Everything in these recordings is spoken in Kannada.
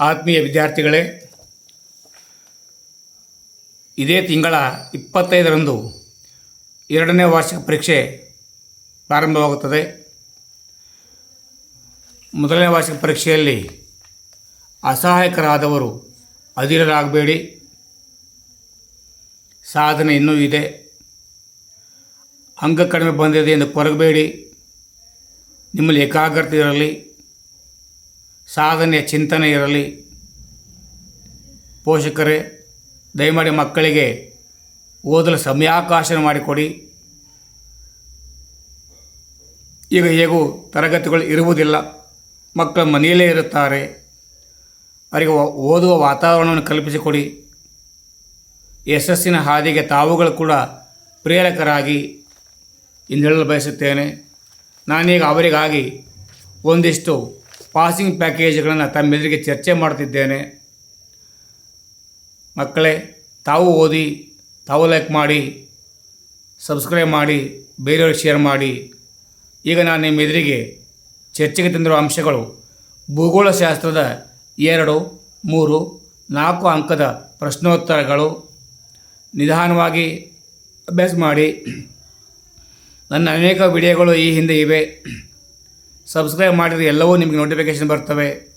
ಆತ್ಮೀಯ ವಿದ್ಯಾರ್ಥಿಗಳೇ, ಇದೇ ತಿಂಗಳ ಇಪ್ಪತ್ತೈದರಂದು ಎರಡನೇ ವಾರ್ಷಿಕ ಪರೀಕ್ಷೆ ಪ್ರಾರಂಭವಾಗುತ್ತದೆ. ಮೊದಲನೇ ವಾರ್ಷಿಕ ಪರೀಕ್ಷೆಯಲ್ಲಿ ಅಸಹಾಯಕರಾದವರು ಅಧೀರರಾಗಬೇಡಿ ಸಾಧನೆ ಇನ್ನೂ ಇದೆ. ಅಂಗ ಕಡಿಮೆ ಬಂದಿದೆ ಎಂದು ಕೊರಗಬೇಡಿ. ನಿಮ್ಮಲ್ಲಿ ಏಕಾಗ್ರತೆ ಇರಲಿ. ಸಾಧನೆಯ ಚಿಂತನೆ ಇರಲಿ. ಪೋಷಕರೇ, ದಯಮಾಡಿ ಮಕ್ಕಳಿಗೆ ಓದಲು ಸಮಯಾಕಾಶನ ಮಾಡಿಕೊಡಿ. ಈಗ ಹೇಗೂ ತರಗತಿಗಳು ಇರುವುದಿಲ್ಲ. ಮಕ್ಕಳು ಮನೆಯಲ್ಲೇ ಇರುತ್ತಾರೆ. ಅವರಿಗೆ ಓದುವ ವಾತಾವರಣವನ್ನು ಕಲ್ಪಿಸಿಕೊಡಿ. ಯಶಸ್ಸಿನ ಹಾದಿಗೆ ತಾವುಗಳು ಕೂಡ ಪ್ರೇರಕರಾಗಿ ಎಂದು ಹೇಳಲು ಬಯಸುತ್ತೇನೆ. ನಾನೀಗ ಅವರಿಗಾಗಿ ಒಂದಿಷ್ಟು ಪಾಸಿಂಗ್ ಪ್ಯಾಕೇಜ್ಗಳನ್ನು ತಮ್ಮೆದುರಿಗೆ ಚರ್ಚೆ ಮಾಡ್ತಿದ್ದೇನೆ. ಮಕ್ಕಳೇ, ತಾವು ಓದಿ, ತಾವು ಲೈಕ್ ಮಾಡಿ ಸಬ್ಸ್ಕ್ರೈಬ್ ಮಾಡಿ, ಬೇರೆಯವ್ರಿಗೆ ಶೇರ್ ಮಾಡಿ. ಈಗ ನಾನು ನಿಮ್ಮ ಎದುರಿಗೆ ಚರ್ಚೆಗೆ ತಂದಿರುವ ಅಂಶಗಳು ಭೂಗೋಳಶಾಸ್ತ್ರದ ಎರಡು, ಮೂರು, ನಾಲ್ಕು ಅಂಕದ ಪ್ರಶ್ನೋತ್ತರಗಳು. ನಿಧಾನವಾಗಿ ಅಭ್ಯಾಸ ಮಾಡಿ. ನನ್ನ ಅನೇಕ ವಿಡಿಯೋಗಳು ಈ ಹಿಂದೆ ಇವೆ. ಸಬ್ಸ್ಕ್ರೈಬ್ ಮಾಡಿದರೆ ಎಲ್ಲವೂ ನಿಮಗೆ ನೋಟಿಫಿಕೇಷನ್ ಬರ್ತವೆ.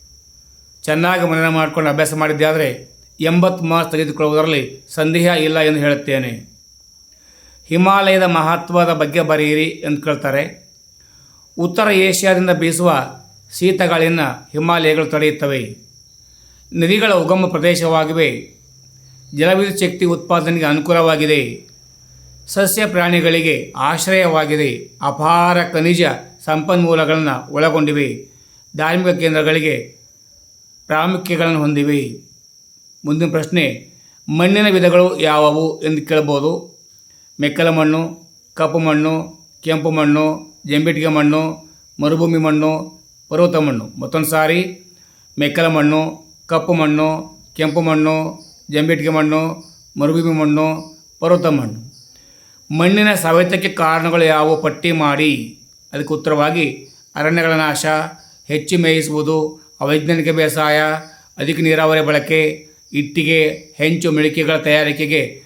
ಚೆನ್ನಾಗಿ ಮನನ ಮಾಡಿಕೊಂಡು ಅಭ್ಯಾಸ ಮಾಡಿದ್ದೆ ಆದರೆ ಎಂಬತ್ತು ಮಾರ್ಕ್ಸ್ ತೆಗೆದುಕೊಳ್ಳುವುದರಲ್ಲಿ ಸಂದೇಹ ಇಲ್ಲ ಎಂದು ಹೇಳುತ್ತೇನೆ. ಹಿಮಾಲಯದ ಮಹತ್ವದ ಬಗ್ಗೆ ಬರೆಯಿರಿ ಎಂದು ಕೇಳ್ತಾರೆ. ಉತ್ತರ ಏಷ್ಯಾದಿಂದ ಬೀಸುವ ಶೀತಗಾಳಿಯನ್ನು ಹಿಮಾಲಯಗಳು ತಡೆಯುತ್ತವೆ. ನದಿಗಳ ಉಗಮ ಪ್ರದೇಶವಾಗಿವೆ. ಜಲವಿದ್ಯುತ್ ಶಕ್ತಿ ಉತ್ಪಾದನೆಗೆ ಅನುಕೂಲವಾಗಿದೆ. ಸಸ್ಯ ಪ್ರಾಣಿಗಳಿಗೆ ಆಶ್ರಯವಾಗಿದೆ. ಅಪಾರ ಖನಿಜ ಸಂಪನ್ಮೂಲಗಳನ್ನು ಒಳಗೊಂಡಿವೆ. ಧಾರ್ಮಿಕ ಕೇಂದ್ರಗಳಿಗೆ ಪ್ರಾಮುಖ್ಯಗಳನ್ನು ಹೊಂದಿವೆ. ಮುಂದಿನ ಪ್ರಶ್ನೆ, ಮಣ್ಣಿನ ವಿಧಗಳು ಯಾವುವು ಎಂದು ಕೇಳ್ಬೋದು ಮೆಕ್ಕಲ ಮಣ್ಣು, ಕಪ್ಪು ಮಣ್ಣು, ಕೆಂಪು ಮಣ್ಣು, ಜಂಬಿಟ್ಟಿಗೆ ಮಣ್ಣು, ಮರುಭೂಮಿ ಮಣ್ಣು, ಪರ್ವತ ಮಣ್ಣು. ಮತ್ತೊಂದು ಸಾರಿ, ಮೆಕ್ಕಲ ಮಣ್ಣು, ಕಪ್ಪು ಮಣ್ಣು, ಕೆಂಪು ಮಣ್ಣು, ಜಂಬಿಟ್ಟಿಗೆ ಮಣ್ಣು, ಮರುಭೂಮಿ ಮಣ್ಣು, ಪರ್ವತ ಮಣ್ಣು. ಮಣ್ಣಿನ ಸವೆತಕ್ಕೆ ಕಾರಣಗಳು ಯಾವುವು ಪಟ್ಟಿ ಮಾಡಿ. ಅದಕ್ಕೆ ಉತ್ತರವಾಗಿ, ಅರಣ್ಯಗಳ ನಾಶ, ಹೆಚ್ಚು ಮೇಯಿಸುವುದು, ಅವೈಜ್ಞಾನಿಕ ಬೇಸಾಯ, ಅಧಿಕ ನೀರಾವರಿ ಬಳಕೆ, ಇಟ್ಟಿಗೆ, ಹೆಂಚು ಮೆಳಿಕೆಗಳ ತಯಾರಿಕೆಗೆ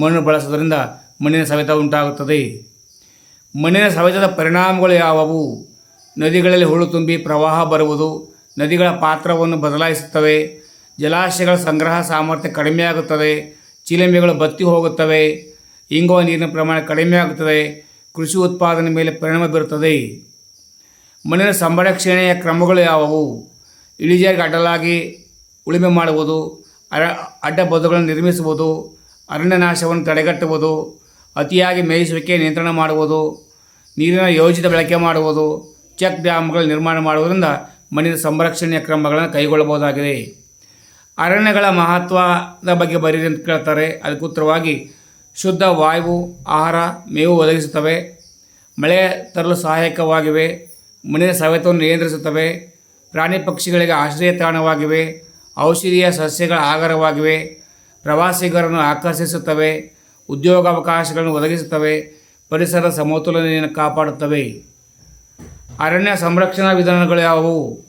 ಮಣ್ಣು ಬಳಸುವುದರಿಂದ ಮಣ್ಣಿನ ಸವೆತ ಉಂಟಾಗುತ್ತದೆ. ಮಣ್ಣಿನ ಸವೆತದ ಪರಿಣಾಮಗಳು ಯಾವುವು? ನದಿಗಳಲ್ಲಿ ಹುಳು ತುಂಬಿ ಪ್ರವಾಹ ಬರುವುದು, ನದಿಗಳ ಪಾತ್ರವನ್ನು ಬದಲಾಯಿಸುತ್ತವೆ, ಜಲಾಶಯಗಳ ಸಂಗ್ರಹ ಸಾಮರ್ಥ್ಯ ಕಡಿಮೆಯಾಗುತ್ತದೆ ಚಿಲಂಬೆಗಳು ಬತ್ತಿ ಹೋಗುತ್ತವೆ, ಇಂಗುವ ನೀರಿನ ಪ್ರಮಾಣ ಕಡಿಮೆಯಾಗುತ್ತದೆ ಕೃಷಿ ಉತ್ಪಾದನೆ ಮೇಲೆ ಪರಿಣಾಮ ಬೀರುತ್ತದೆ. ಮಣ್ಣಿನ ಸಂರಕ್ಷಣೆಯ ಕ್ರಮಗಳು ಯಾವುವು? ಇಳಿಜಾರಿಗೆ ಅಡ್ಡಲಾಗಿ ಉಳುಮೆ ಮಾಡುವುದು, ಅರ, ಅಡ್ಡ ಬದುಗಳನ್ನು ನಿರ್ಮಿಸುವುದು, ಅರಣ್ಯ ನಾಶವನ್ನು ತಡೆಗಟ್ಟುವುದು, ಅತಿಯಾಗಿ ಮೇಯಿಸುವಿಕೆ, ನಿಯಂತ್ರಣ ಮಾಡುವುದು, ನೀರಿನ ಯೋಜಿತ ಬಳಕೆ ಮಾಡುವುದು, ಚೆಕ್ ಡ್ಯಾಮ್ಗಳ ನಿರ್ಮಾಣ ಮಾಡುವುದರಿಂದ ಮಣ್ಣಿನ ಸಂರಕ್ಷಣೆಯ ಕ್ರಮಗಳನ್ನು ಕೈಗೊಳ್ಳಬಹುದಾಗಿದೆ. ಅರಣ್ಯಗಳ ಮಹತ್ವದ ಬಗ್ಗೆ ಬರೀರಿ ಅಂತ ಕೇಳ್ತಾರೆ. ಅದಕ್ಕೆ ಉತ್ತರವಾಗಿ ಶುದ್ಧ ವಾಯು, ಆಹಾರ ಮೇವು ಒದಗಿಸುತ್ತವೆ. ಮಳೆ ತರಲು ಸಹಾಯಕವಾಗಿವೆ. ಮಣ್ಣಿನ ಸವೆತವನ್ನು ನಿಯಂತ್ರಿಸುತ್ತವೆ. ಪ್ರಾಣಿ ಪಕ್ಷಿಗಳಿಗೆ ಆಶ್ರಯ ತಾಣವಾಗಿವೆ ಔಷಧೀಯ ಸಸ್ಯಗಳ ಆಹಾರವಾಗಿವೆ. ಪ್ರವಾಸಿಗರನ್ನು ಆಕರ್ಷಿಸುತ್ತವೆ. ಉದ್ಯೋಗಾವಕಾಶಗಳನ್ನು ಒದಗಿಸುತ್ತವೆ. ಪರಿಸರ ಸಮತೋಲನೆಯನ್ನು ಕಾಪಾಡುತ್ತವೆ. ಅರಣ್ಯ ಸಂರಕ್ಷಣಾ ವಿಧಾನಗಳು ಯಾವುವು?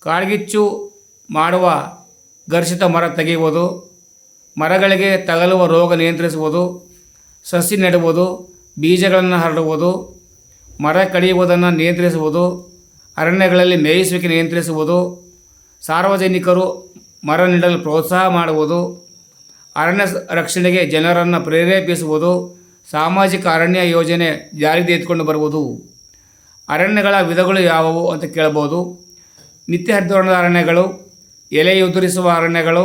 ಕಾಡ್ಗಿಚ್ಚು ಮಾಡುವ ಘರ್ಷಿತ ಮರ ತೆಗೆಯುವುದು. ಮರಗಳಿಗೆ ತಗಲುವ ರೋಗ ನಿಯಂತ್ರಿಸುವುದು, ಸಸಿ ನೆಡುವುದು, ಬೀಜಗಳನ್ನು ಹರಡುವುದು, ಮರ ಕಡಿಯುವುದನ್ನು ನಿಯಂತ್ರಿಸುವುದು, ಅರಣ್ಯಗಳಲ್ಲಿ ಮೇಯಿಸುವಿಕೆ ನಿಯಂತ್ರಿಸುವುದು, ಸಾರ್ವಜನಿಕರು ಮರ ನೀಡಲು ಪ್ರೋತ್ಸಾಹ ಮಾಡುವುದು, ಅರಣ್ಯ ರಕ್ಷಣೆಗೆ ಜನರನ್ನು ಪ್ರೇರೇಪಿಸುವುದು, ಸಾಮಾಜಿಕ ಅರಣ್ಯ ಯೋಜನೆ ಜಾರಿಗೆ ತೆಗೆದುಕೊಂಡು ಬರುವುದು. ಅರಣ್ಯಗಳ ವಿಧಗಳು ಯಾವುವು ಅಂತ ಕೇಳ್ಬೋದು ನಿತ್ಯ ಹರಿದ್ವರ್ಣದ ಅರಣ್ಯಗಳು, ಎಲೆ ಉದುರಿಸುವ ಅರಣ್ಯಗಳು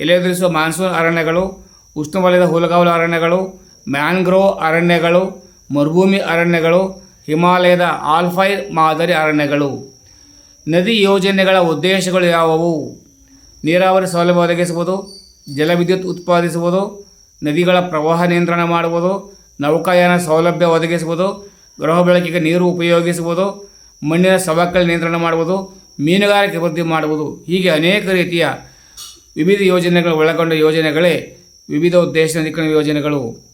ಎಲೆ ಉದುರಿಸುವ ಮಾನ್ಸೂನ್ ಅರಣ್ಯಗಳು, ಉಷ್ಣವಲಯದ ಹುಲಗಾವಲು ಅರಣ್ಯಗಳು ಮ್ಯಾನ್ಗ್ರೋವ್ ಅರಣ್ಯಗಳು, ಮರುಭೂಮಿ ಅರಣ್ಯಗಳು, ಹಿಮಾಲಯದ ಆಲ್ಫೈರ್ ಮಾದರಿ ಅರಣ್ಯಗಳು. ನದಿ ಯೋಜನೆಗಳ ಉದ್ದೇಶಗಳು ಯಾವುವು? ನೀರಾವರಿ ಸೌಲಭ್ಯ ಒದಗಿಸುವುದು, ಜಲವಿದ್ಯುತ್ ಉತ್ಪಾದಿಸುವುದು, ನದಿಗಳ ಪ್ರವಾಹ ನಿಯಂತ್ರಣ ಮಾಡುವುದು, ನೌಕಾಯಾನ ಸೌಲಭ್ಯ ಒದಗಿಸುವುದು, ಗೃಹ ಬಳಕೆಗೆ ನೀರು ಉಪಯೋಗಿಸುವುದು, ಮಣ್ಣಿನ ಸವಕಳಿ ನಿಯಂತ್ರಣ ಮಾಡುವುದು, ಮೀನುಗಾರಿಕೆ ಅಭಿವೃದ್ಧಿ ಮಾಡುವುದು ಹೀಗೆ ಅನೇಕ ರೀತಿಯ ವಿವಿಧ ಯೋಜನೆಗಳು ಒಳಗೊಂಡ ಯೋಜನೆಗಳೇ ವಿವಿಧ ಉದ್ದೇಶ ನದೀಕರಣ ಯೋಜನೆಗಳು.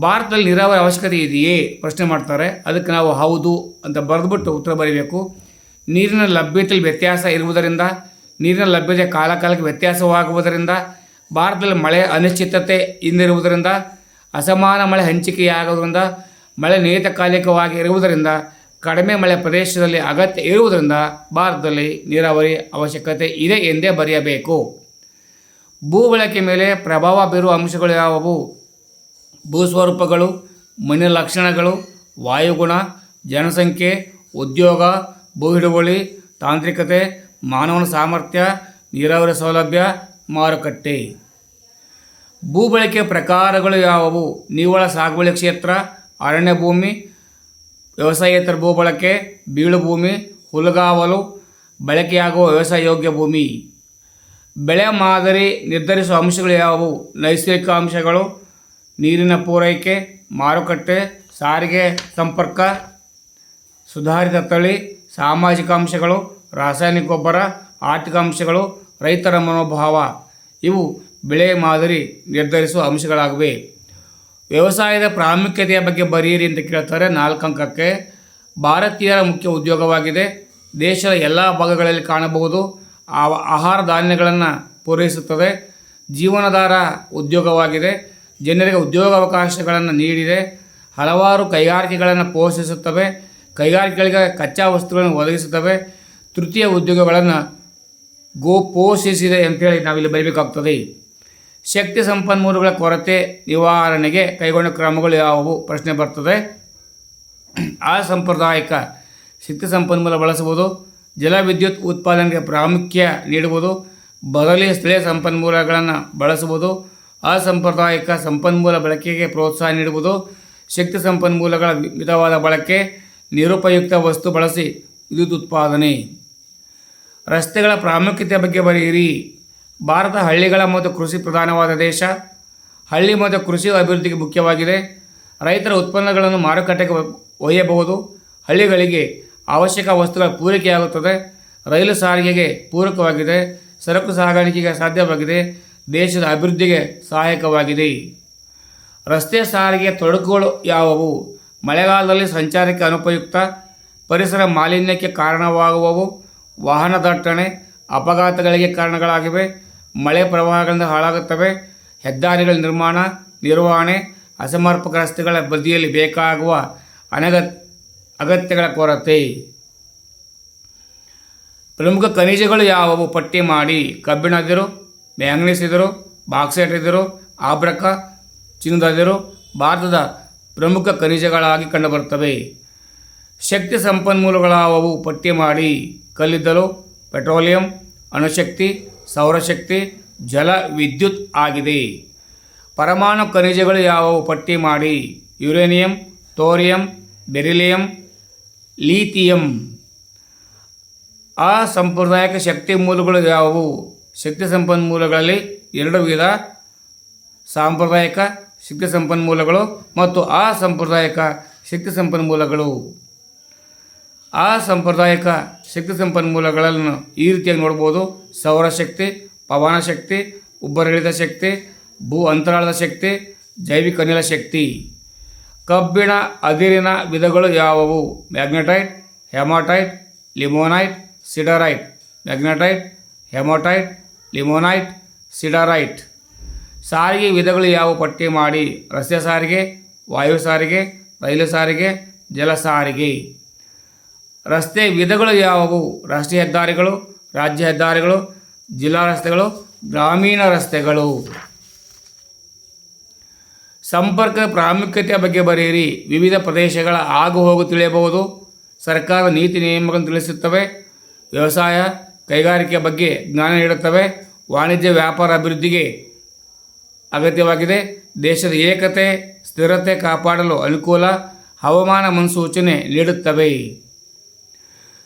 ಭಾರತದಲ್ಲಿ ನೀರಾವರಿ ಅವಶ್ಯಕತೆ ಇದೆಯೇ? ಪ್ರಶ್ನೆ ಮಾಡ್ತಾರೆ. ಅದಕ್ಕೆ ನಾವು ಹೌದು ಅಂತ ಬರೆದುಬಿಟ್ಟು ಉತ್ತರ ಬರೀಬೇಕು. ನೀರಿನ ಲಭ್ಯತೆಯಲ್ಲಿ ವ್ಯತ್ಯಾಸ ಇರುವುದರಿಂದ, ನೀರಿನ ಲಭ್ಯತೆ ಕಾಲಕಾಲಕ್ಕೆ ವ್ಯತ್ಯಾಸವಾಗುವುದರಿಂದ, ಭಾರತದಲ್ಲಿ ಮಳೆ ಅನಿಶ್ಚಿತತೆ ಇಂದಿರುವುದರಿಂದ ಅಸಮಾನ ಮಳೆ ಹಂಚಿಕೆಯಾಗುವುದರಿಂದ, ಮಳೆ ನಿಯತಕಾಲಿಕವಾಗಿ ಇರುವುದರಿಂದ, ಕಡಿಮೆ ಮಳೆ ಪ್ರದೇಶದಲ್ಲಿ ಅಗತ್ಯ ಇರುವುದರಿಂದ ಭಾರತದಲ್ಲಿ ನೀರಾವರಿ ಅವಶ್ಯಕತೆ ಇದೆ ಎಂದೇ ಬರೆಯಬೇಕು. ಭೂ ಬಳಕೆ ಮೇಲೆ ಪ್ರಭಾವ ಬೀರುವ ಅಂಶಗಳು ಯಾವುವು? ಭೂಸ್ವರೂಪಗಳು, ಮಣ್ಣಿನ ಲಕ್ಷಣಗಳು, ವಾಯುಗುಣ, ಜನಸಂಖ್ಯೆ, ಉದ್ಯೋಗ ಭೂ ಹಿಡುವಳಿ ತಾಂತ್ರಿಕತೆ, ಮಾನವನ ಸಾಮರ್ಥ್ಯ, ನೀರಾವರಿ ಸೌಲಭ್ಯ, ಮಾರುಕಟ್ಟೆ. ಭೂ ಬಳಕೆಯ ಪ್ರಕಾರಗಳು ಯಾವುವು? ನಿವ್ವಳ ಸಾಗುವಳಿ ಕ್ಷೇತ್ರ, ಅರಣ್ಯ ಭೂಮಿ, ವ್ಯವಸಾಯೇತರ ಭೂ ಬಳಕೆ ಬೀಳು ಭೂಮಿ ಹುಲಗಾವಲು, ಬಳಕೆಯಾಗುವ ವ್ಯವಸಾಯ ಯೋಗ್ಯ ಭೂಮಿ. ಬೆಳೆ ಮಾದರಿ ನಿರ್ಧರಿಸುವ ಅಂಶಗಳು ಯಾವುವು? ನೈಸರ್ಗಿಕ ಅಂಶಗಳು, ನೀರಿನ ಪೂರೈಕೆ, ಮಾರುಕಟ್ಟೆ, ಸಾರಿಗೆ, ಸಂಪರ್ಕ, ಸುಧಾರಿತ ತಳಿ, ಸಾಮಾಜಿಕ ಅಂಶಗಳು, ರಾಸಾಯನಿಕ ಗೊಬ್ಬರ, ಆರ್ಥಿಕ ಅಂಶಗಳು, ರೈತರ ಮನೋಭಾವ. ಇವು ಬೆಳೆ ಮಾದರಿ ನಿರ್ಧರಿಸುವ ಅಂಶಗಳಾಗಿವೆ. ವ್ಯವಸಾಯದ ಪ್ರಾಮುಖ್ಯತೆಯ ಬಗ್ಗೆ ಬರೀರಿ ಅಂತ ಕೇಳ್ತಾರೆ ನಾಲ್ಕು ಅಂಕಕ್ಕೆ ಭಾರತೀಯರ ಮುಖ್ಯ ಉದ್ಯೋಗವಾಗಿದೆ. ದೇಶದ ಎಲ್ಲ ಭಾಗಗಳಲ್ಲಿ ಕಾಣಬಹುದು. ಆ- ಆಹಾರ ಧಾನ್ಯಗಳನ್ನು ಪೂರೈಸುತ್ತದೆ. ಜೀವನಾಧಾರ ಉದ್ಯೋಗವಾಗಿದೆ. ಜನರಿಗೆ ಉದ್ಯೋಗಾವಕಾಶಗಳನ್ನು ನೀಡಿದೆ. ಹಲವಾರು ಕೈಗಾರಿಕೆಗಳನ್ನು ಪೋಷಿಸುತ್ತವೆ. ಕೈಗಾರಿಕೆಗಳಿಗೆ ಕಚ್ಚಾ ವಸ್ತುಗಳನ್ನು ಒದಗಿಸುತ್ತವೆ. ತೃತೀಯ ಉದ್ಯೋಗಗಳನ್ನು ಗೋ ಪೋಷಿಸಿದೆ ಅಂತೇಳಿ ನಾವಿಲ್ಲಿ ಬರೀಬೇಕಾಗ್ತದೆ. ಶಕ್ತಿ ಸಂಪನ್ಮೂಲಗಳ ಕೊರತೆ ನಿವಾರಣೆಗೆ ಕೈಗೊಂಡ ಕ್ರಮಗಳು ಯಾವುವು? ಪ್ರಶ್ನೆ ಬರ್ತದೆ. ಅಸಾಂಪ್ರದಾಯಿಕ ಶಕ್ತಿ ಸಂಪನ್ಮೂಲ ಬಳಸುವುದು ಜಲವಿದ್ಯುತ್ ಉತ್ಪಾದನೆಗೆ ಪ್ರಾಮುಖ್ಯ ನೀಡುವುದು ಬದಲಿ ಸ್ಥಳೀಯ ಸಂಪನ್ಮೂಲಗಳನ್ನು ಬಳಸುವುದು, ಅಸಾಂಪ್ರದಾಯಿಕ ಸಂಪನ್ಮೂಲ ಬಳಕೆಗೆ ಪ್ರೋತ್ಸಾಹ ನೀಡುವುದು, ಶಕ್ತಿ ಸಂಪನ್ಮೂಲಗಳ ಮಿತವಾದ ಬಳಕೆ, ನಿರುಪಯುಕ್ತ ವಸ್ತು ಬಳಸಿ ವಿದ್ಯುತ್ ಉತ್ಪಾದನೆ. ರಸ್ತೆಗಳ ಪ್ರಾಮುಖ್ಯತೆ ಬಗ್ಗೆ ಬರೆಯಿರಿ. ಭಾರತ ಹಳ್ಳಿಗಳ ಮತ್ತು ಕೃಷಿ ಪ್ರಧಾನವಾದ ದೇಶ. ಹಳ್ಳಿ ಮತ್ತು ಕೃಷಿ ಅಭಿವೃದ್ಧಿಗೆ ಮುಖ್ಯವಾಗಿದೆ. ರೈತರ ಉತ್ಪನ್ನಗಳನ್ನು ಮಾರುಕಟ್ಟೆಗೆ ಒಯ್ಯಬಹುದು. ಹಳ್ಳಿಗಳಿಗೆ ಅವಶ್ಯಕ ವಸ್ತುಗಳ ಪೂರೈಕೆಯಾಗುತ್ತದೆ. ರೈಲು ಸಾರಿಗೆಗೆ ಪೂರಕವಾಗಿದೆ. ಸರಕು ಸಾಗಾಣಿಕೆಗೆ ಸಾಧ್ಯವಾಗಿದೆ. ದೇಶದ ಅಭಿವೃದ್ಧಿಗೆ ಸಹಾಯಕವಾಗಿದೆ. ರಸ್ತೆ ಸಾರಿಗೆ ತೊಡಕುಗಳು ಯಾವುವು? ಮಳೆಗಾಲದಲ್ಲಿ ಸಂಚಾರಕ್ಕೆ ಅನುಪಯುಕ್ತ, ಪರಿಸರ ಮಾಲಿನ್ಯಕ್ಕೆ ಕಾರಣವಾಗುವವು? ವಾಹನ ದಟ್ಟಣೆ, ಅಪಘಾತಗಳಿಗೆ ಕಾರಣಗಳಾಗಿವೆ. ಮಳೆ ಪ್ರವಾಹಗಳಿಂದ ಹಾಳಾಗುತ್ತವೆ. ಹೆದ್ದಾರಿಗಳ ನಿರ್ಮಾಣ, ನಿರ್ವಹಣೆ, ಅಸಮರ್ಪಕ ರಸ್ತೆಗಳ ಬದಿಯಲ್ಲಿ ಬೇಕಾಗುವ ಅನಗ ಅಗತ್ಯಗಳ ಕೊರತೆ. ಪ್ರಮುಖ ಖನಿಜಗಳು ಯಾವುವು? ಪಟ್ಟಿ ಮಾಡಿ ಕಬ್ಬಿಣದಿರು ಮ್ಯಾಂಗ್ನೀಸ್ ಇದ್ದರು ಬಾಕ್ಸೈಟ್ ಇದ್ದರು ಆಬ್ರಕ ಚಿನ್ನದ ಅದಿರು ಭಾರತದ ಪ್ರಮುಖ ಖನಿಜಗಳಾಗಿ ಕಂಡುಬರುತ್ತವೆ. ಶಕ್ತಿ ಸಂಪನ್ಮೂಲಗಳಾವವು? ಪಟ್ಟಿ ಮಾಡಿ, ಕಲ್ಲಿದ್ದಲು, ಪೆಟ್ರೋಲಿಯಂ, ಅಣುಶಕ್ತಿ, ಸೌರಶಕ್ತಿ, ಜಲ, ವಿದ್ಯುತ್ ಆಗಿದೆ. ಪರಮಾಣು ಖನಿಜಗಳು ಯಾವುವು? ಪಟ್ಟಿ ಮಾಡಿ, ಯುರೇನಿಯಂ, ತೋರಿಯಂ, ಬೆರಿಲಿಯಂ ಲೀಥಿಯಂ. ಅಸಾಂಪ್ರದಾಯಿಕ ಶಕ್ತಿ ಮೂಲಗಳು ಯಾವುವು? ಶಕ್ತಿ ಸಂಪನ್ಮೂಲಗಳಲ್ಲಿ ಎರಡು ವಿಧ. ಸಾಂಪ್ರದಾಯಿಕ ಶಕ್ತಿ ಸಂಪನ್ಮೂಲಗಳು ಮತ್ತು ಅಸಾಂಪ್ರದಾಯಿಕ ಶಕ್ತಿ ಸಂಪನ್ಮೂಲಗಳು. ಅಸಾಂಪ್ರದಾಯಿಕ ಶಕ್ತಿ ಸಂಪನ್ಮೂಲಗಳನ್ನು ಈ ರೀತಿಯಾಗಿ ನೋಡ್ಬೋದು. ಸೌರಶಕ್ತಿ ಪವನ ಶಕ್ತಿ ಉಬ್ಬರಿಳಿತ ಶಕ್ತಿ, ಭೂ ಅಂತರಾಳದ ಶಕ್ತಿ, ಜೈವಿಕ ಅನಿಲ ಶಕ್ತಿ. ಕಬ್ಬಿಣ, ಅದಿರಿನ ವಿಧಗಳು ಯಾವುವು? Magnetite, hematite, limonite, siderite. Magnetite, hematite, limonite, siderite. ಸಾರಿಗೆ ವಿಧಗಳು ಯಾವ ಪಟ್ಟಿ ಮಾಡಿ. ರಸ್ತೆ ಸಾರಿಗೆ, ವಾಯು ಸಾರಿಗೆ, ರೈಲು ಸಾರಿಗೆ, ಜಲ ಸಾರಿಗೆ. ರಸ್ತೆ ವಿಧಗಳು ಯಾವುವು? ರಾಷ್ಟ್ರೀಯ ಹೆದ್ದಾರಿಗಳು, ರಾಜ್ಯ ಹೆದ್ದಾರಿಗಳು, ಜಿಲ್ಲಾ ರಸ್ತೆಗಳು, ಗ್ರಾಮೀಣ ರಸ್ತೆಗಳು. ಸಂಪರ್ಕ ಪ್ರಾಮುಖ್ಯತೆಯ ಬಗ್ಗೆ ಬರೆಯಿರಿ. ವಿವಿಧ ಪ್ರದೇಶಗಳ ಆಗು ಹೋಗು ತಿಳಿಯಬಹುದು. ಸರ್ಕಾರದ ನೀತಿ ನಿಯಮಗಳನ್ನು ತಿಳಿಸುತ್ತವೆ. ವ್ಯವಸಾಯ, ಕೈಗಾರಿಕೆ ಬಗ್ಗೆ ಜ್ಞಾನ ನೀಡುತ್ತವೆ. ವಾಣಿಜ್ಯ, ವ್ಯಾಪಾರ ಅಭಿವೃದ್ಧಿಗೆ ಅಗತ್ಯವಾಗಿದೆ. ದೇಶದ ಏಕತೆ, ಸ್ಥಿರತೆ ಕಾಪಾಡಲು ಅನುಕೂಲ, ಹವಾಮಾನ ಮುನ್ಸೂಚನೆ ನೀಡುತ್ತವೆ.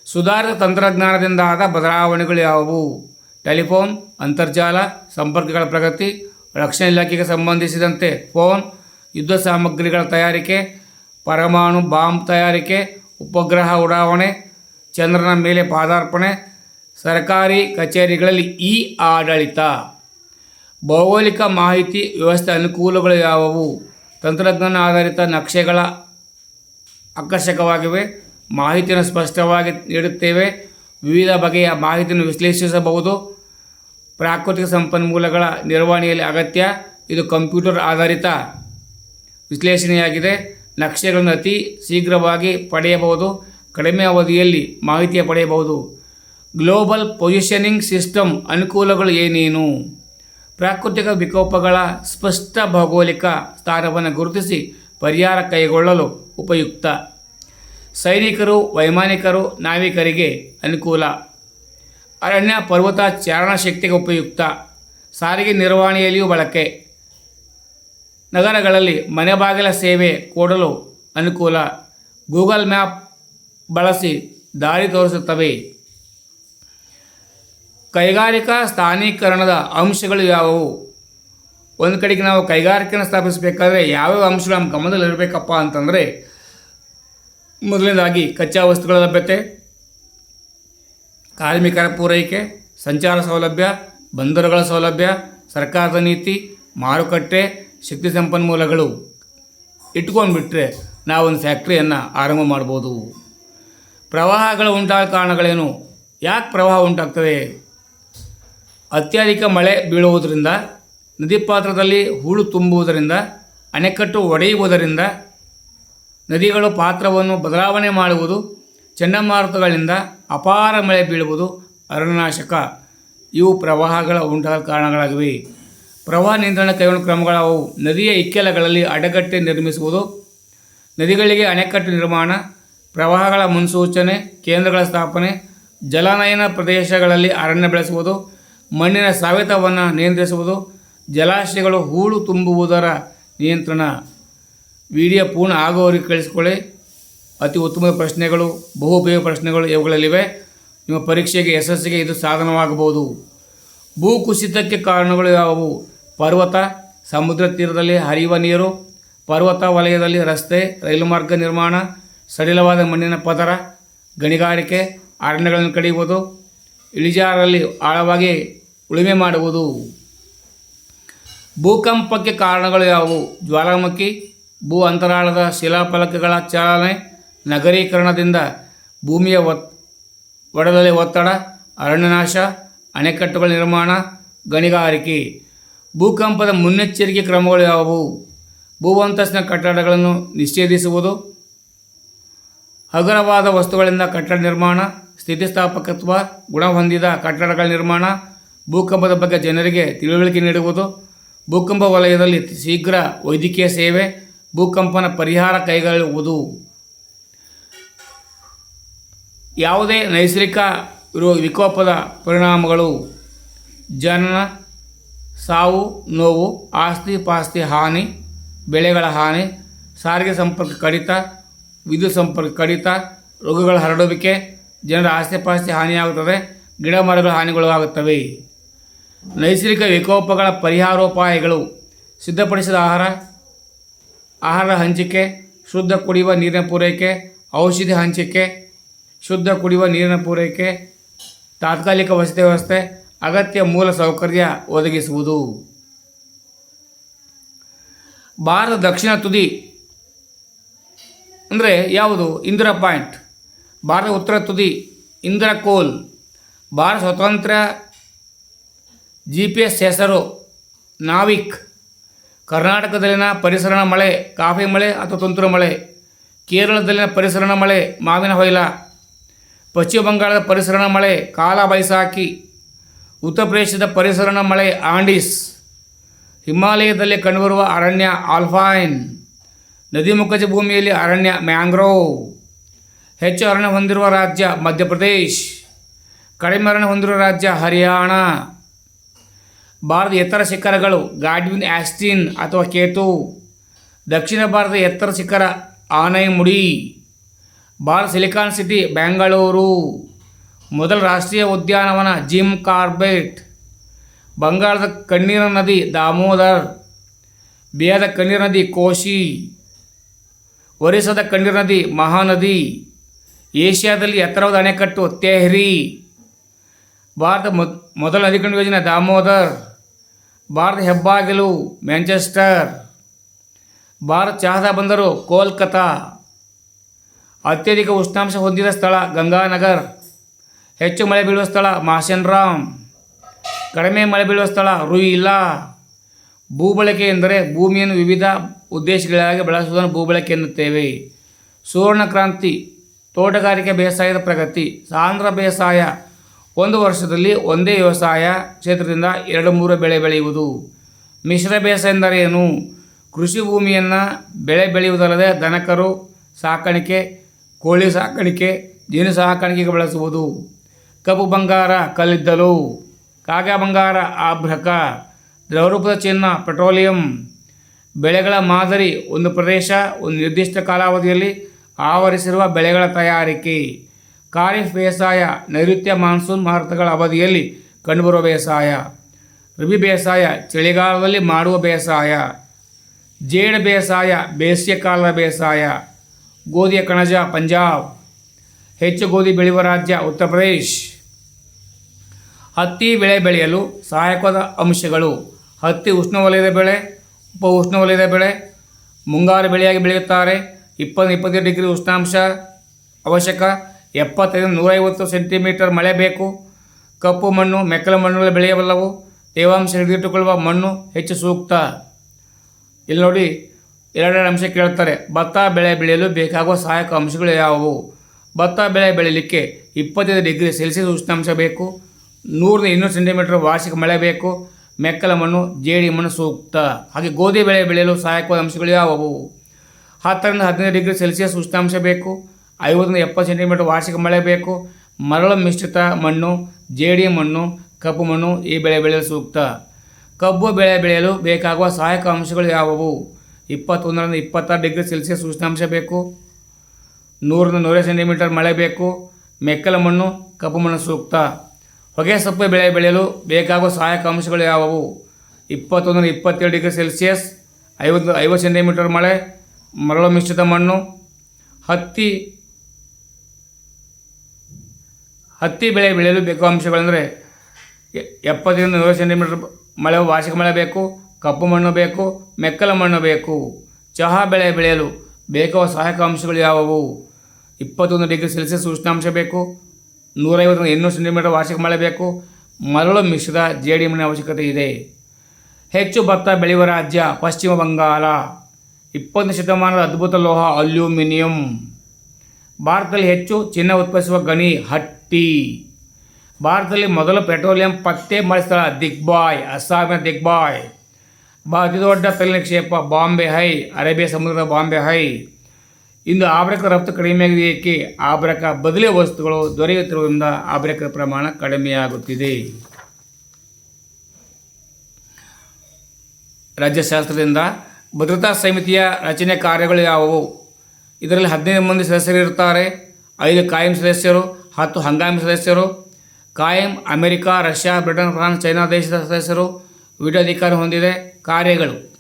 ಸುಧಾರಿತ ತಂತ್ರಜ್ಞಾನದಿಂದ ಆದ ಬದಲಾವಣೆಗಳು ಯಾವುವು? ಟೆಲಿಫೋನ್, ಅಂತರ್ಜಾಲ, ಸಂಪರ್ಕಗಳ ಪ್ರಗತಿ ರಕ್ಷಣಾ ಇಲಾಖೆಗೆ ಸಂಬಂಧಿಸಿದಂತೆ ಫೋನ್, ಯುದ್ಧ ಸಾಮಗ್ರಿಗಳ ತಯಾರಿಕೆ, ಪರಮಾಣು ಬಾಂಬ್ ತಯಾರಿಕೆ, ಉಪಗ್ರಹ ಉಡಾವಣೆ, ಚಂದ್ರನ ಮೇಲೆ ಪಾದಾರ್ಪಣೆ, ಸರ್ಕಾರಿ ಕಚೇರಿಗಳಲ್ಲಿ ಇ ಆಡಳಿತ. ಭೌಗೋಳಿಕ ಮಾಹಿತಿ ವ್ಯವಸ್ಥೆ ಅನುಕೂಲಗಳು ಯಾವುವು? ತಂತ್ರಜ್ಞಾನ ಆಧಾರಿತ ನಕ್ಷೆಗಳ ಆಕರ್ಷಕವಾಗಿವೆ, ಮಾಹಿತಿಯನ್ನು ಸ್ಪಷ್ಟವಾಗಿ ನೀಡುತ್ತೇವೆ, ವಿವಿಧ ಬಗೆಯ ಮಾಹಿತಿಯನ್ನು ವಿಶ್ಲೇಷಿಸಬಹುದು ಪ್ರಾಕೃತಿಕ ಸಂಪನ್ಮೂಲಗಳ ನಿರ್ವಹಣೆಯಲ್ಲಿ ಅಗತ್ಯ. ಇದು ಕಂಪ್ಯೂಟರ್ ಆಧಾರಿತ ವಿಶ್ಲೇಷಣೆಯಾಗಿದೆ. ನಕ್ಷೆಗಳನ್ನು ಅತಿ ಶೀಘ್ರವಾಗಿ ಪಡೆಯಬಹುದು. ಕಡಿಮೆ ಅವಧಿಯಲ್ಲಿ ಮಾಹಿತಿಯ ಪಡೆಯಬಹುದು. ಗ್ಲೋಬಲ್ ಪೊಸಿಷನಿಂಗ್ ಸಿಸ್ಟಮ್ ಅನುಕೂಲಗಳು ಏನೇನು? ಪ್ರಾಕೃತಿಕ ವಿಕೋಪಗಳ ಸ್ಪಷ್ಟ ಭೌಗೋಳಿಕ ಸ್ಥಾನವನ್ನು ಗುರುತಿಸಿ ಪರಿಹಾರ ಕೈಗೊಳ್ಳಲು ಉಪಯುಕ್ತ. ಸೈನಿಕರು, ವೈಮಾನಿಕರು, ನಾವಿಕರಿಗೆ ಅನುಕೂಲ. ಅರಣ್ಯ ಪರ್ವತ ಚಾರಣ ಶಕ್ತಿಗೆ ಉಪಯುಕ್ತ. ಸಾರಿಗೆ ನಿರ್ವಹಣೆಯಲ್ಲಿಯೂ ಬಳಕೆ. ನಗರಗಳಲ್ಲಿ ಮನೆ ಬಾಗಿಲ ಸೇವೆ ಕೊಡಲು ಅನುಕೂಲ. ಗೂಗಲ್ ಮ್ಯಾಪ್ ಬಳಸಿ ದಾರಿ ತೋರಿಸುತ್ತವೆ. ಕೈಗಾರಿಕಾ ಸ್ಥಾನೀಕರಣದ ಅಂಶಗಳು ಯಾವುವು? ಒಂದು ಕಡೆಗೆ ನಾವು ಕೈಗಾರಿಕೆಯನ್ನು ಸ್ಥಾಪಿಸಬೇಕಾದ್ರೆ ಯಾವ್ಯಾವ ಅಂಶಗಳು ನಮ್ಮ ಗಮನದಲ್ಲಿರಬೇಕಪ್ಪ ಅಂತಂದರೆ, ಮೊದಲನೇದಾಗಿ ಕಚ್ಚಾ ವಸ್ತುಗಳ ಲಭ್ಯತೆ ಕಾರ್ಮಿಕರ ಪೂರೈಕೆ, ಸಂಚಾರ ಸೌಲಭ್ಯ, ಬಂದರುಗಳ ಸೌಲಭ್ಯ, ಸರ್ಕಾರದ ನೀತಿ, ಮಾರುಕಟ್ಟೆ, ಶಕ್ತಿ ಸಂಪನ್ಮೂಲಗಳು ಇಟ್ಕೊಂಡ್ಬಿಟ್ರೆ ನಾವೊಂದು ಫ್ಯಾಕ್ಟ್ರಿಯನ್ನು ಆರಂಭ ಮಾಡ್ಬೋದು. ಪ್ರವಾಹಗಳು ಉಂಟಾದ ಕಾರಣಗಳೇನು? ಯಾಕೆ ಪ್ರವಾಹ ಉಂಟಾಗ್ತದೆ? ಅತ್ಯಧಿಕ ಮಳೆ ಬೀಳುವುದರಿಂದ, ನದಿ ಪಾತ್ರದಲ್ಲಿ ಹೂಳು ತುಂಬುವುದರಿಂದ, ಅಣೆಕಟ್ಟು ಒಡೆಯುವುದರಿಂದ, ನದಿಗಳು ಪಾತ್ರವನ್ನು ಬದಲಾವಣೆ ಮಾಡುವುದು ಚಂಡಮಾರುತಗಳಿಂದ ಅಪಾರ ಮಳೆ ಬೀಳುವುದು ಅರಣ್ಯನಾಶಕ. ಇವು ಪ್ರವಾಹಗಳ ಉಂಟಾದ ಕಾರಣಗಳಾಗಿವೆ. ಪ್ರವಾಹ ನಿಯಂತ್ರಣ ಕೈಗೊಂಡ ಕ್ರಮಗಳವು ನದಿಯ ಇಕ್ಕೆಲಗಳಲ್ಲಿ ಅಡೆಗಟ್ಟೆ ನಿರ್ಮಿಸುವುದು, ನದಿಗಳಿಗೆ ಅಣೆಕಟ್ಟು ನಿರ್ಮಾಣ, ಪ್ರವಾಹಗಳ ಮುನ್ಸೂಚನೆ, ಕೇಂದ್ರಗಳ ಸ್ಥಾಪನೆ, ಜಲನಯನ ಪ್ರದೇಶಗಳಲ್ಲಿ ಅರಣ್ಯ ಬೆಳೆಸುವುದು, ಮಣ್ಣಿನ ಸವೆತವನ್ನು ನಿಯಂತ್ರಿಸುವುದು, ಜಲಾಶಯಗಳು ಹೂಳು ತುಂಬುವುದರ ನಿಯಂತ್ರಣ. ವಿಡಿಯೋ ಪೂರ್ಣ ಆಗುವವರಿಗೆ ಕಳಿಸ್ಕೊಳ್ಳಿ. ಅತಿ ಉತ್ತಮ ಪ್ರಶ್ನೆಗಳು ಬಹುಪಯೋಗ ಪ್ರಶ್ನೆಗಳು ಇವುಗಳಲ್ಲಿವೆ. ನಿಮ್ಮ ಪರೀಕ್ಷೆಗೆ, ಯಶಸ್ಸಿಗೆ ಇದು ಸಾಧನವಾಗಬಹುದು. ಭೂಕುಸಿತಕ್ಕೆ ಕಾರಣಗಳು ಯಾವುವು? ಪರ್ವತ, ಸಮುದ್ರ ತೀರದಲ್ಲಿ ಹರಿಯುವ ನೀರು, ಪರ್ವತ ವಲಯದಲ್ಲಿ ರಸ್ತೆ, ರೈಲು ಮಾರ್ಗ ನಿರ್ಮಾಣ, ಸಡಿಲವಾದ ಮಣ್ಣಿನ ಪದರ, ಗಣಿಗಾರಿಕೆ, ಅರಣ್ಯಗಳನ್ನು ಕಡಿಯುವುದು, ಇಳಿಜಾರಲ್ಲಿ ಆಳವಾಗಿ ಉಳುಮೆ ಮಾಡುವುದು. ಭೂಕಂಪಕ್ಕೆ ಕಾರಣಗಳು ಯಾವುವು? ಜ್ವಾಲಾಮುಖಿ, ಭೂ ಅಂತರಾಳದ ಶಿಲಾಫಲಕಗಳ ಚಾಲನೆ ನಗರೀಕರಣದಿಂದ ಭೂಮಿಯ ಒತ್ ಒಡದಲ್ಲಿ ಒತ್ತಡ, ಅರಣ್ಯನಾಶ, ಅಣೆಕಟ್ಟುಗಳ ನಿರ್ಮಾಣ, ಗಣಿಗಾರಿಕೆ. ಭೂಕಂಪದ ಮುನ್ನೆಚ್ಚರಿಕೆ ಕ್ರಮಗಳು ಯಾವುವು? ಭೂವಂತಸ್ತಿನ ಕಟ್ಟಡಗಳನ್ನು ನಿಷೇಧಿಸುವುದು. ಹಗುರವಾದ ವಸ್ತುಗಳಿಂದ ಕಟ್ಟಡ ನಿರ್ಮಾಣ, ಸ್ಥಿತಿಸ್ಥಾಪಕತ್ವ, ಗುಣ ಹೊಂದಿದ ಕಟ್ಟಡಗಳ ನಿರ್ಮಾಣ, ಭೂಕಂಪದ ಬಗ್ಗೆ ಜನರಿಗೆ ತಿಳುವಳಿಕೆ ನೀಡುವುದು. ಭೂಕಂಪ ವಲಯದಲ್ಲಿ ಶೀಘ್ರ ವೈದ್ಯಕೀಯ ಸೇವೆ, ಭೂಕಂಪನ ಪರಿಹಾರ ಕೈಗೊಳ್ಳುವುದು. ಯಾವುದೇ ನೈಸರ್ಗಿಕ ವಿಕೋಪದ ಪರಿಣಾಮಗಳು, ಜನನ, ಸಾವು, ನೋವು, ಆಸ್ತಿ, ಪಾಸ್ತಿ, ಹಾನಿ, ಬೆಳೆಗಳ ಹಾನಿ, ಸಾರಿಗೆ ಸಂಪರ್ಕ ಕಡಿತ, ವಿದ್ಯುತ್ ಸಂಪರ್ಕ ಕಡಿತ, ರೋಗಗಳ ಹರಡುವಿಕೆ, ಜನರ ಆಸ್ತಿ, ಪಾಸ್ತಿ ಹಾನಿಯಾಗುತ್ತದೆ, ಗಿಡ ಮರಗಳ ಹಾನಿಗೊಳಗಾಗುತ್ತವೆ. ನೈಸರ್ಗಿಕ ವಿಕೋಪಗಳ ಪರಿಹಾರೋಪಾಯಗಳು, ಸಿದ್ಧಪಡಿಸಿದ ಆಹಾರ ಆಹಾರ ಹಂಚಿಕೆ, ಶುದ್ಧ ಕುಡಿಯುವ ನೀರಿನ ಪೂರೈಕೆ, ಔಷಧಿ ಹಂಚಿಕೆ ಶುದ್ಧ ಕುಡಿಯುವ ನೀರಿನ ಪೂರೈಕೆ, ತಾತ್ಕಾಲಿಕ ವಸತಿ ವ್ಯವಸ್ಥೆ, ಅಗತ್ಯ ಮೂಲ ಸೌಕರ್ಯ ಒದಗಿಸುವುದು. ಭಾರತ ದಕ್ಷಿಣ ತುದಿ ಅಂದರೆ ಯಾವುದು? ಇಂದಿರಾ ಪಾಯಿಂಟ್. ಭಾರತ ಉತ್ತರ ತುದಿ, ಇಂದಿರಾ ಕೋಲ್. ಭಾರತ ಸ್ವತಂತ್ರ ಜಿ ಪಿ ಎಸ್ ಹೆಸರು ನಾವಿಕ್. ಕರ್ನಾಟಕದಲ್ಲಿನ ಪರಿಸರಣ ಮಳೆ, ಕಾಫಿ ಮಳೆ ಅಥವಾ ತುಂತುರು ಮಳೆ. ಕೇರಳದಲ್ಲಿನ ಪರಿಸರಣ ಮಳೆ, ಮಾವಿನ ಹೊಯ್ಲ. ಪಶ್ಚಿಮ ಬಂಗಾಳದ ಪರಿಸರಣ ಮಳೆ, ಕಾಲ ಬೈಸಾಖಿ ಉತ್ತರ ಪ್ರದೇಶದ ಪರಿಸರಣ ಮಳೆ, ಆಂಡೀಸ್, ಹಿಮಾಲಯದಲ್ಲಿ ಕಂಡುಬರುವ ಅರಣ್ಯ, ಆಲ್ಫೈನ್ ನದಿಮುಖಜ ಭೂಮಿಯಲ್ಲಿ ಅರಣ್ಯ, ಮ್ಯಾಂಗ್ರೋವ್, ಹೆಚ್ಚು ಅರಣ್ಯ ಹೊಂದಿರುವ ರಾಜ್ಯ, ಮಧ್ಯಪ್ರದೇಶ್, ಕಡಿಮೆ ಅರಣ್ಯ ಹೊಂದಿರುವ ರಾಜ್ಯ, ಹರಿಯಾಣ, ಭಾರತದ ಎತ್ತರ ಶಿಖರಗಳು, ಗಾಡ್ವಿನ್, ಆಸ್ಟಿನ್ ಅಥವಾ ಕೇತು, ದಕ್ಷಿಣ ಭಾರತದ ಎತ್ತರ ಶಿಖರ, ಆನೈಮುಡಿ. ಭಾರತ ಸಿಲಿಕಾನ್ ಸಿಟಿ ಬೆಂಗಳೂರು ಮೊದಲ ರಾಷ್ಟ್ರೀಯ ಉದ್ಯಾನವನ ಜಿಮ್ ಕಾರ್ಬೆಟ್. ಬಂಗಾಳದ ಕಣ್ಣೀರ ನದಿ ದಾಮೋದರ್. ಬಿಹಾರದ ಕಣ್ಣೀರ ನದಿ ಕೋಶಿ. ಒರಿಸ್ಸಾದ ಕಣ್ಣೀರ ನದಿ ಮಹಾನದಿ. ಏಷ್ಯಾದಲ್ಲಿ ಎತ್ತರವಾದ ಅಣೆಕಟ್ಟು ತೆಹ್ರಿ. ಭಾರತ ಮೊದ್, ಮೊದಲ ನದಿಕಂಡು ಯೋಜನೆ ದಾಮೋದರ್. ಭಾರತ ಹೆಬ್ಬಾಗಿಲು ಮ್ಯಾಂಚೆಸ್ಟರ್. ಭಾರತ ಚಹದ ಬಂದರು ಕೋಲ್ಕತಾ. ಅತ್ಯಧಿಕ ಉಷ್ಣಾಂಶ ಹೊಂದಿದ ಸ್ಥಳ ಗಂಗಾನಗರ್. ಹೆಚ್ಚು ಮಳೆ ಬೀಳುವ ಸ್ಥಳ ಮಾಸೆನ್ರಾಮ್ ಕಡಿಮೆ ಮಳೆ ಬೀಳುವ ಸ್ಥಳ ರುಯಿಲಾ ಭೂಬಳಕೆ ಎಂದರೆ ಭೂಮಿಯನ್ನು ವಿವಿಧ ಉದ್ದೇಶಗಳಿಗಾಗಿ ಬಳಸುವುದನ್ನು ಭೂಬಳಕೆ ಎನ್ನುತ್ತೇವೆ. ಸುವರ್ಣ ಕ್ರಾಂತಿ, ತೋಟಗಾರಿಕೆ ಬೇಸಾಯದ ಪ್ರಗತಿ ಸಾಂದ್ರ ಬೇಸಾಯ. ಒಂದು ವರ್ಷದಲ್ಲಿ ಒಂದೇ ವ್ಯವಸಾಯ ಕ್ಷೇತ್ರದಿಂದ ಎರಡು ಮೂರು ಬೆಳೆ ಬೆಳೆಯುವುದು. ಮಿಶ್ರ ಬೇಸಾಯ ಎಂದರೇನು? ಕೃಷಿ ಭೂಮಿಯನ್ನು ಬೆಳೆ ಬೆಳೆಯುವುದಲ್ಲದೆ ದನಕರು, ಸಾಕಾಣಿಕೆ ಕೋಳಿ ಸಾಕಾಣಿಕೆ, ಜೇನು ಸಾಕಾಣಿಕೆಗೆ ಬಳಸುವುದು. ಕಪ್ಪು ಬಂಗಾರ ಕಲ್ಲಿದ್ದಲು, ಕಾಗ ಬಂಗಾರ ಆಭ್ರಕ, ದ್ರವರೂಪದ ಚಿನ್ನ, ಪೆಟ್ರೋಲಿಯಂ. ಬೆಳೆಗಳ ಮಾದರಿ, ಒಂದು ಪ್ರದೇಶ, ಒಂದು ನಿರ್ದಿಷ್ಟ ಕಾಲಾವಧಿಯಲ್ಲಿ ಆವರಿಸಿರುವ ಬೆಳೆಗಳ ತಯಾರಿಕೆ. ಖಾರಿಫ್ ಬೇಸಾಯ, ನೈಋತ್ಯ ಮಾನ್ಸೂನ್ ಮಾರುತಗಳ ಅವಧಿಯಲ್ಲಿ ಕಂಡುಬರುವ ಬೇಸಾಯ. ರಬಿ ಬೇಸಾಯ, ಚಳಿಗಾಲದಲ್ಲಿ ಮಾಡುವ ಬೇಸಾಯ. ಜೇಡ ಬೇಸಾಯ ಬೇಸಿಗೆ ಕಾಲದ ಬೇಸಾಯ. ಗೋಧಿಯ ಕಣಜ ಪಂಜಾಬ್. ಹೆಚ್ಚು ಗೋಧಿ ಬೆಳೆಯುವ ರಾಜ್ಯ ಉತ್ತರ ಪ್ರದೇಶ್. ಹತ್ತಿ ಬೆಳೆ ಬೆಳೆಯಲು ಸಹಾಯಕವಾದ ಅಂಶಗಳು. ಹತ್ತಿ ಉಷ್ಣವಲಯದ ಬೆಳೆ, ಉಪ ಉಷ್ಣವಲಯದ ಬೆಳೆ, ಮುಂಗಾರು ಬೆಳೆಯಾಗಿ ಬೆಳೆಯುತ್ತಾರೆ. ಇಪ್ಪತ್ತು ಇಪ್ಪತ್ತೈದು ಡಿಗ್ರಿ ಉಷ್ಣಾಂಶ ಅವಶ್ಯಕ. ಎಪ್ಪತ್ತೈದು ನೂರೈವತ್ತು ಸೆಂಟಿಮೀಟರ್ ಮಳೆ ಬೇಕು. ಕಪ್ಪು ಮಣ್ಣು, ಮೆಕ್ಕಲು ಮಣ್ಣುಗಳಲ್ಲಿ ಬೆಳೆಯಬಲ್ಲವು ತೇವಾಂಶ ಹಿಡಿದಿಟ್ಟುಕೊಳ್ಳುವ ಮಣ್ಣು ಹೆಚ್ಚು ಸೂಕ್ತ. ಇಲ್ಲಿ ನೋಡಿ ಎರಡೆರಡು ಅಂಶ ಕೇಳ್ತಾರೆ ಭತ್ತ ಬೆಳೆ ಬೆಳೆಯಲು ಬೇಕಾಗುವ ಸಹಾಯಕ ಅಂಶಗಳು ಯಾವುವು? ಭತ್ತ ಬೆಳೆ ಬೆಳೀಲಿಕ್ಕೆ ಇಪ್ಪತ್ತೈದು ಡಿಗ್ರಿ ಸೆಲ್ಸಿಯಸ್ ಉಷ್ಣಾಂಶ ಬೇಕು. ನೂರರಿಂದ ಇನ್ನೂರು ಸೆಂಟಿಮೀಟರ್ ವಾರ್ಷಿಕ ಮಳೆ ಬೇಕು. ಮೆಕ್ಕಲ ಮಣ್ಣು, ಜೇಡಿ ಮಣ್ಣು ಸೂಕ್ತ. ಹಾಗೆ ಗೋಧಿ ಬೆಳೆ ಬೆಳೆಯಲು ಸಹಾಯಕವಾದ ಅಂಶಗಳು ಯಾವುವು? ಹತ್ತರಿಂದ ಹದಿನೈದು ಡಿಗ್ರಿ ಸೆಲ್ಸಿಯಸ್ ಉಷ್ಣಾಂಶ ಬೇಕು. ಐವತ್ತರಿಂದ ಎಪ್ಪತ್ತು ಸೆಂಟಿಮೀಟರ್ ವಾರ್ಷಿಕ ಮಳೆ ಬೇಕು. ಮರಳು ಮಿಶ್ರಿತ ಮಣ್ಣು, ಜೇಡಿ ಮಣ್ಣು, ಕಪ್ಪು ಮಣ್ಣು ಈ ಬೆಳೆ ಬೆಳೆಯಲು ಸೂಕ್ತ. ಕಬ್ಬು ಬೆಳೆ ಬೆಳೆಯಲು ಬೇಕಾಗುವ ಸಹಾಯಕ ಅಂಶಗಳು ಯಾವುವು? ಇಪ್ಪತ್ತೊಂದರಿಂದ ಇಪ್ಪತ್ತಾರು ಡಿಗ್ರಿ ಸೆಲ್ಸಿಯಸ್ ಉಷ್ಣಾಂಶ ಬೇಕು. ನೂರರಿಂದ ನೂರ ಸೆಂಟಿಮೀಟರ್ ಮಳೆ ಬೇಕು. ಮೆಕ್ಕಲ ಮಣ್ಣು, ಕಪ್ಪು ಮಣ್ಣು ಸೂಕ್ತ. ಹೊಗೆ ಸೊಪ್ಪು ಬೆಳೆ ಬೆಳೆಯಲು ಬೇಕಾಗುವ ಸಹಾಯಕ ಅಂಶಗಳು ಯಾವುವು? ಇಪ್ಪತ್ತೊಂದರಿಂದ ಇಪ್ಪತ್ತೇಳು ಡಿಗ್ರಿ ಸೆಲ್ಸಿಯಸ್, ಐವತ್ತು ಐವತ್ತು ಸೆಂಟಿಮೀಟರ್ ಮಳೆ, ಮರಳು ಮಿಶ್ರಿತ ಮಣ್ಣು, ಹತ್ತಿ ಹತ್ತಿ ಬೆಳೆ ಬೆಳೆಯಲು ಬೇಕಾಗುವ ಅಂಶಗಳೆಂದರೆ ಎಪ್ಪತ್ತರಿಂದ ನೂರು ಸೆಂಟಿಮೀಟರ್ ಮಳೆ, ವಾರ್ಷಿಕ ಮಳೆ ಬೇಕು. ಕಪ್ಪು ಮಣ್ಣು ಬೇಕು, ಮೆಕ್ಕಲ ಮಣ್ಣು ಬೇಕು. ಚಹಾ ಬೆಳೆ ಬೆಳೆಯಲು ಬೇಕಾದ ಸಹಾಯಕ ಅಂಶಗಳು ಯಾವುವು? ಇಪ್ಪತ್ತೊಂದು ಡಿಗ್ರಿ ಸೆಲ್ಸಿಯಸ್ ಉಷ್ಣಾಂಶ ಬೇಕು ನೂರೈವತ್ತರಿಂದ ಇನ್ನೂರು ಸೆಂಟಿಮೀಟರ್ ವಾರ್ಷಿಕ ಮಳೆ ಬೇಕು, ಮರಳು ಮಿಶ್ರಿತ ಜೇಡಿ ಮಣ್ಣಿನ ಅವಶ್ಯಕತೆ ಇದೆ. ಹೆಚ್ಚು ಭತ್ತ ಬೆಳೆಯುವ ರಾಜ್ಯ ಪಶ್ಚಿಮ ಬಂಗಾಳ. ಇಪ್ಪತ್ತನೇ ಶತಮಾನದ ಅದ್ಭುತ ಲೋಹ, ಅಲ್ಯೂಮಿನಿಯಂ. ಭಾರತದಲ್ಲಿ ಹೆಚ್ಚು ಚಿನ್ನ ಉತ್ಪಾದಿಸುವ ಗಣಿ, ಹಟ್ಟಿ. ಭಾರತದಲ್ಲಿ ಮೊದಲು ಪೆಟ್ರೋಲಿಯಂ ಪತ್ತೆ ಮಾಡಿದ ಸ್ಥಳ ದಿಗ್ಬಾಯ್ ಅಸ್ಸಾಮಿನ ದಿಗ್ಬಾಯ್. ಬ ಅತಿ ದೊಡ್ಡ ಬಾಂಬೆ ಹೈ, ಅರೇಬಿಯಾ ಸಮುದ್ರದ ಬಾಂಬೆ ಹೈ. ಇಂದು ಆಬ್ರಕ ರಫ್ತು ಕಡಿಮೆಯಾಗಿದೆ, ಏಕೆ? ಆಬ್ರಕ ಬದಲಿ ವಸ್ತುಗಳು ದೊರೆಯುತ್ತಿರುವುದರಿಂದ ಆಬ್ರಕದ ಪ್ರಮಾಣ ಕಡಿಮೆಯಾಗುತ್ತಿದೆ. ರಾಜ್ಯಶಾಸ್ತ್ರದಿಂದ ಭದ್ರತಾ ಸಮಿತಿಯ ರಚನೆ ಕಾರ್ಯಗಳು ಯಾವುವು? ಇದರಲ್ಲಿ ಹದಿನೈದು ಮಂದಿ ಸದಸ್ಯರು ಇರುತ್ತಾರೆ. ಐದು ಕಾಯಂ ಸದಸ್ಯರು, ಹತ್ತು ಹಂಗಾಮಿ ಸದಸ್ಯರು. ಕಾಯಂ America, Russia, Britain, France, China ದೇಶದ ಸದಸ್ಯರು. ವಿಡಾಧಿಕಾರ ಹೊಂದಿದೆ. ಕಾರ್ಯಗಳು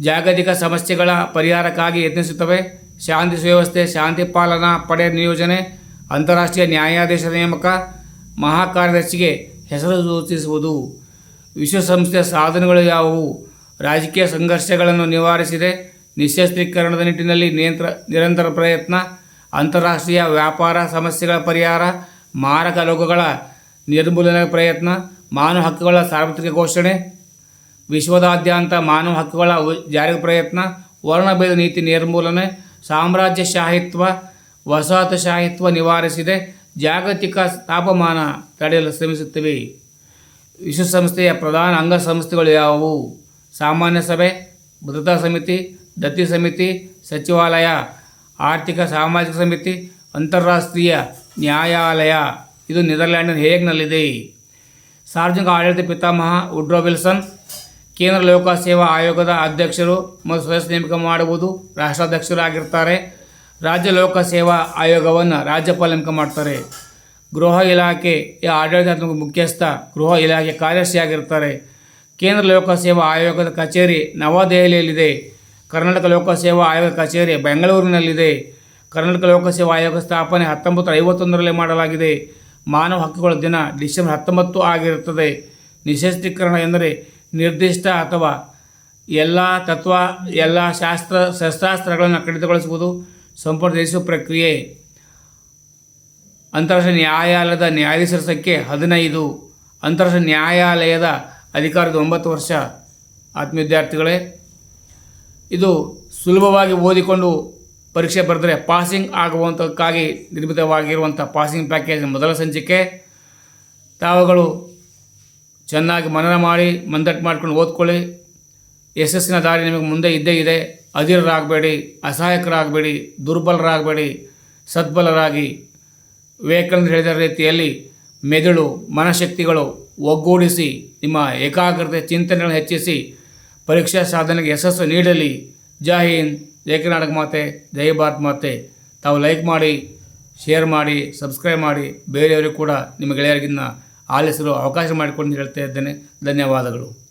ಜಾಗತಿಕ ಸಮಸ್ಯೆಗಳ ಪರಿಹಾರಕ್ಕಾಗಿ ಯತ್ನಿಸುತ್ತವೆ. ಶಾಂತಿ ಸುವ್ಯವಸ್ಥೆ, ಶಾಂತಿ ಪಾಲನಾ ಪಡೆ ನಿಯೋಜನೆ, ಅಂತಾರಾಷ್ಟ್ರೀಯ ನ್ಯಾಯಾಧೀಶ ನೇಮಕ, ಮಹಾಕಾರ್ಯದರ್ಶಿಗೆ ಹೆಸರು ಸೂಚಿಸುವುದು. ವಿಶ್ವಸಂಸ್ಥೆಯ ಸಾಧನೆಗಳು ಯಾವುವು? ರಾಜಕೀಯ ಸಂಘರ್ಷಗಳನ್ನು ನಿವಾರಿಸಿದೆ. ನಿಶಸ್ತ್ರೀಕರಣದ ನಿಟ್ಟಿನಲ್ಲಿ ನಿಯಂತ್ರ, ನಿರಂತರ ಪ್ರಯತ್ನ, ಅಂತಾರಾಷ್ಟ್ರೀಯ ವ್ಯಾಪಾರ ಸಮಸ್ಯೆಗಳ ಪರಿಹಾರ, ಮಾರಕ ರೋಗಗಳ ನಿರ್ಮೂಲನೆ ಪ್ರಯತ್ನ ಮಾನವ ಹಕ್ಕುಗಳ ಸಾರ್ವತ್ರಿಕ ಘೋಷಣೆ, ವಿಶ್ವದಾದ್ಯಂತ ಮಾನವ ಹಕ್ಕುಗಳ ಜಾರಿಗೆ ಪ್ರಯತ್ನ ವರ್ಣಭೇದ ನೀತಿ ನಿರ್ಮೂಲನೆ ಸಾಮ್ರಾಜ್ಯಶಾಹಿತ್ವ ವಸಾಹತುಶಾಹಿತ್ವ ನಿವಾರಿಸಿದೆ, ಜಾಗತಿಕ ತಾಪಮಾನ ತಡೆಯಲು ಶ್ರಮಿಸುತ್ತಿವೆ. ವಿಶ್ವಸಂಸ್ಥೆಯ ಪ್ರಧಾನ ಅಂಗಸಂಸ್ಥೆಗಳು ಯಾವುವು? ಸಾಮಾನ್ಯ ಸಭೆ, ಭದ್ರತಾ ಸಮಿತಿ, ದತ್ತಿ ಸಮಿತಿ, ಸಚಿವಾಲಯ, ಆರ್ಥಿಕ ಸಾಮಾಜಿಕ ಸಮಿತಿ, ಅಂತಾರಾಷ್ಟ್ರೀಯ ನ್ಯಾಯಾಲಯ. ಇದು ನೆದರ್ಲ್ಯಾಂಡಿನ ಹೇಗ್ನಲ್ಲಿದೆ? ಸಾರ್ವಜನಿಕ ಆಡಳಿತ ಪಿತಾಮಹ ಉಡ್ರೋ ವಿಲ್ಸನ್, ಕೇಂದ್ರ ಲೋಕ ಸೇವಾ ಆಯೋಗದ ಅಧ್ಯಕ್ಷರು ಮತ್ತು ಸದಸ್ಯ ನೇಮಕ ಮಾಡುವುದು ರಾಷ್ಟ್ರಾಧ್ಯಕ್ಷರು ಆಗಿರ್ತಾರೆ ರಾಜ್ಯ ಲೋಕ ಸೇವಾ ಆಯೋಗವನ್ನು ರಾಜ್ಯಪಾಲ ನೇಮಕ ಮಾಡ್ತಾರೆ. ಗೃಹ ಇಲಾಖೆ ಆಡಳಿತಾತ್ಮಕ ಮುಖ್ಯಸ್ಥ, ಗೃಹ ಇಲಾಖೆ ಕಾರ್ಯದರ್ಶಿಯಾಗಿರ್ತಾರೆ. ಕೇಂದ್ರ ಲೋಕ ಸೇವಾ ಆಯೋಗದ ಕಚೇರಿ ನವದೆಹಲಿಯಲ್ಲಿದೆ. ಕರ್ನಾಟಕ ಲೋಕ ಸೇವಾ ಆಯೋಗದ ಕಚೇರಿ ಬೆಂಗಳೂರಿನಲ್ಲಿದೆ. ಕರ್ನಾಟಕ ಲೋಕ ಸೇವಾ ಆಯೋಗ ಸ್ಥಾಪನೆ ಹತ್ತೊಂಬತ್ತು ಐವತ್ತೊಂದರಲ್ಲಿ ಮಾಡಲಾಗಿದೆ. ಮಾನವ ಹಕ್ಕುಗಳ ದಿನ ಡಿಸೆಂಬರ್ ಹತ್ತೊಂಬತ್ತು ಆಗಿರುತ್ತದೆ. ನಿಶಸ್ತ್ರೀಕರಣ ಎಂದರೆ ನಿರ್ದಿಷ್ಟ ಅಥವಾ ಎಲ್ಲ ತತ್ವ, ಎಲ್ಲ ಶಾಸ್ತ್ರ, ಶಸ್ತ್ರಾಸ್ತ್ರಗಳನ್ನು ಕಡಿತಗೊಳಿಸುವುದು ಸಂಪ್ರದಾಯಿಸುವ ಪ್ರಕ್ರಿಯೆ. ಅಂತಾರಾಷ್ಟ್ರೀಯ ನ್ಯಾಯಾಲಯದ ನ್ಯಾಯಾಧೀಶರ ಸಂಖ್ಯೆ ಹದಿನೈದು. ಅಂತಾರಾಷ್ಟ್ರೀಯ ನ್ಯಾಯಾಲಯದ ಅಧಿಕಾರದ ಒಂಬತ್ತು ವರ್ಷ. ಆತ್ಮ ವಿದ್ಯಾರ್ಥಿಗಳೇ, ಇದು ಸುಲಭವಾಗಿ ಓದಿಕೊಂಡು ಪರೀಕ್ಷೆ ಬರೆದರೆ ಪಾಸಿಂಗ್ ಆಗುವಂಥಕ್ಕಾಗಿ ನಿರ್ಮಿತವಾಗಿರುವಂಥ ಪಾಸಿಂಗ್ ಪ್ಯಾಕೇಜ್ ಮೊದಲ ಸಂಚಿಕೆ. ತಾವುಗಳು ಚೆನ್ನಾಗಿ ಮನನ ಮಾಡಿ ಮಂದಟ್ಟು ಮಾಡ್ಕೊಂಡು ಓದ್ಕೊಳ್ಳಿ. ಯಶಸ್ಸಿನ ದಾರಿ ನಿಮಗೆ ಮುಂದೆ ಇದ್ದೇ ಇದೆ. ಅಧೀರರಾಗಬೇಡಿ, ಅಸಹಾಯಕರಾಗಬೇಡಿ, ದುರ್ಬಲರಾಗಬೇಡಿ, ಸದ್ಬಲರಾಗಿ. ವಿವೇಕಾನಂದ ಹೇಳಿದ ರೀತಿಯಲ್ಲಿ ಮೆದುಳು, ಮನಶಕ್ತಿಗಳು ಒಗ್ಗೂಡಿಸಿ, ನಿಮ್ಮ ಏಕಾಗ್ರತೆ ಚಿಂತನೆಗಳನ್ನು ಹೆಚ್ಚಿಸಿ, ಪರೀಕ್ಷಾ ಸಾಧನೆಗೆ ಯಶಸ್ಸು ನೀಡಲಿ. ಜೈ ಹಿಂದ್. ಜೈ ಕರ್ನಾಟಕ ಮಾತೆ, ಜೈ ಭಾರತ್ ಮಾತೆ. ತಾವು ಲೈಕ್ ಮಾಡಿ ಶೇರ್ ಮಾಡಿ ಸಬ್ಸ್ಕ್ರೈಬ್ ಮಾಡಿ. ಬೇರೆಯವರಿಗೂ ಕೂಡ ನಿಮ್ಮ ಗೆಳೆಯರಿಗಿನ್ನ ಆಲಿಸಲು ಅವಕಾಶ ಮಾಡಿಕೊಂಡು ಹೇಳ್ತಾ ಇದ್ದೇನೆ. ಧನ್ಯವಾದಗಳು.